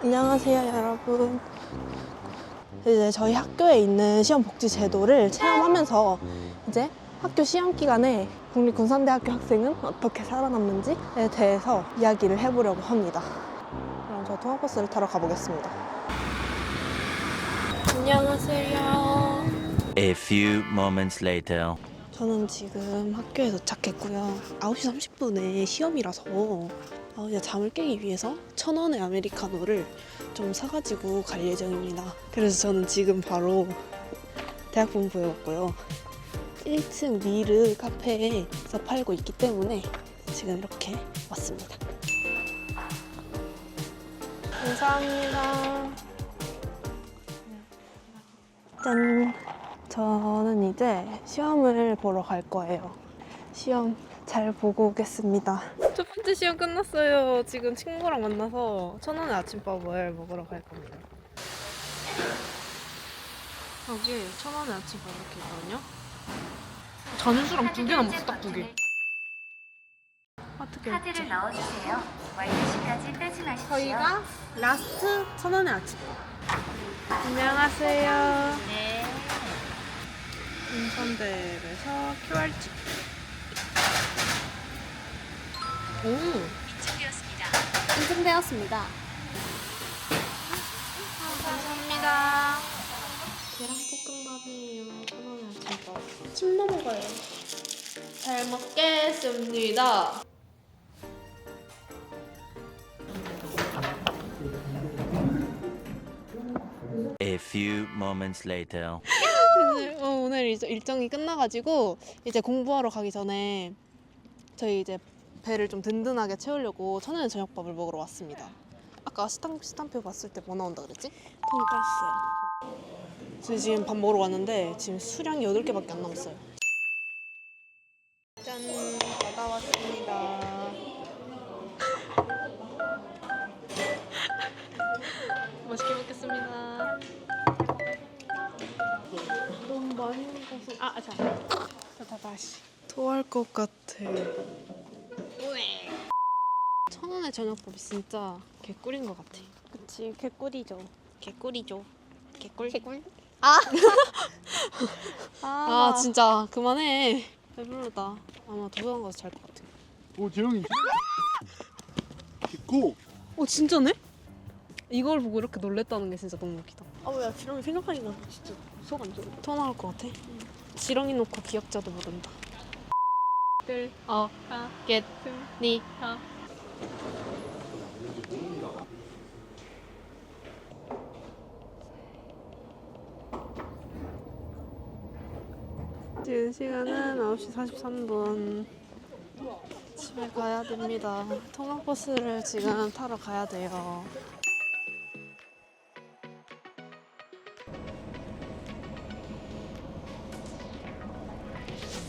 안녕하세요, 여러분. 이제 저희 학교에 있는 시험 복지 제도를 체험하면서 이제 학교 시험 기간에 국립군산대학교 학생은 어떻게 살아남는지에 대해서 이야기를 해보려고 합니다. 그럼 저 통학버스를 타러 가보겠습니다. 안녕하세요. A few moments later. 저는 지금 학교에 도착했고요. 9시 30분에 시험이라서 어, 잠을 깨기 위해서 천 원의 아메리카노를 좀 사가지고 갈 예정입니다. 그래서 저는 지금 바로 대학 본부에 왔고요. 1층 미르 카페에서 팔고 있기 때문에 지금 이렇게 왔습니다. 감사합니다. 짠. 저는 이제 시험을 보러 갈 거예요. 시험 잘 보고 오겠습니다. 첫 번째 시험 끝났어요. 지금 친구랑 만나서 천 원의 아침밥을 먹으러 갈 겁니다. 여기 천 원의 아침밥 이렇게 있거든요. 자연수랑 두 개 남았어, 딱 두 개. 어떻게 카드를 넣어주세요. 완료 시까지 빼지 마십시오. 저희가 라스트 천 원의 아침밥. 안녕하세요. 네. 인천대에서 QRG. 오. 준비되었습니다. 인증되었습니다. 감사합니다. 계란볶음밥이에요. 천원에 아침밥. 침 넘어가요. 잘 먹겠습니다. A few moments later. 오늘, 어, 오늘 이제 일정이 끝나가지고 이제 공부하러 가기 전에 저희 이제 배를 좀 든든하게 채우려고 천연의 저녁밥을 먹으러 왔습니다. 아까 스탕, 스탕표 봤을 때 뭐 나온다 그랬지? 돈가스. 저희 지금 밥 먹으러 왔는데 지금 수량이 8개밖에 안 남았어요. 짠! 받아왔습니다. 맛있게 먹겠습니다. 너무 많이 먹어서 아, 자. 자, 다 다시. 토할 것 같아. 천 원의 저녁밥이 진짜 개꿀인 것 같아. 그치, 개꿀이죠. 개꿀이죠. 개꿀. 개꿀? 아. 아, 진짜 그만해. 배부르다. 아마 도서관 가서 잘 것 같아. 오 재영이 있고 어, 진짜네? 이걸 보고 이렇게 놀랬다는 게 진짜 너무 웃기다. 아 뭐야 지렁이 생각하니까 진짜 무서워 안 들어 토 나올 것 같아. 지렁이 놓고 기억자도 모른다. 들, 어, 겟, 니, 어. 지금 시간은 9시 43분. 집에 가야 됩니다. 통학버스를 지금 타러 가야 돼요.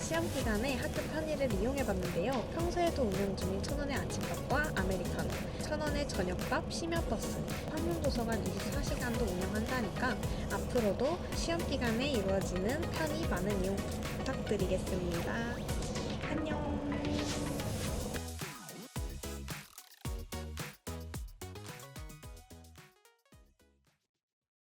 시험 기간에 학교 편의를 이용해봤는데요. 평소에도 운영 중인 천원의 아침밥과 아메리카노, 천원의 저녁밥, 심야버스, 한문도서관 24시간도 운영한다니까 앞으로도 시험 기간에 이루어지는 편의 많은 이용 부탁드리겠습니다. 안녕.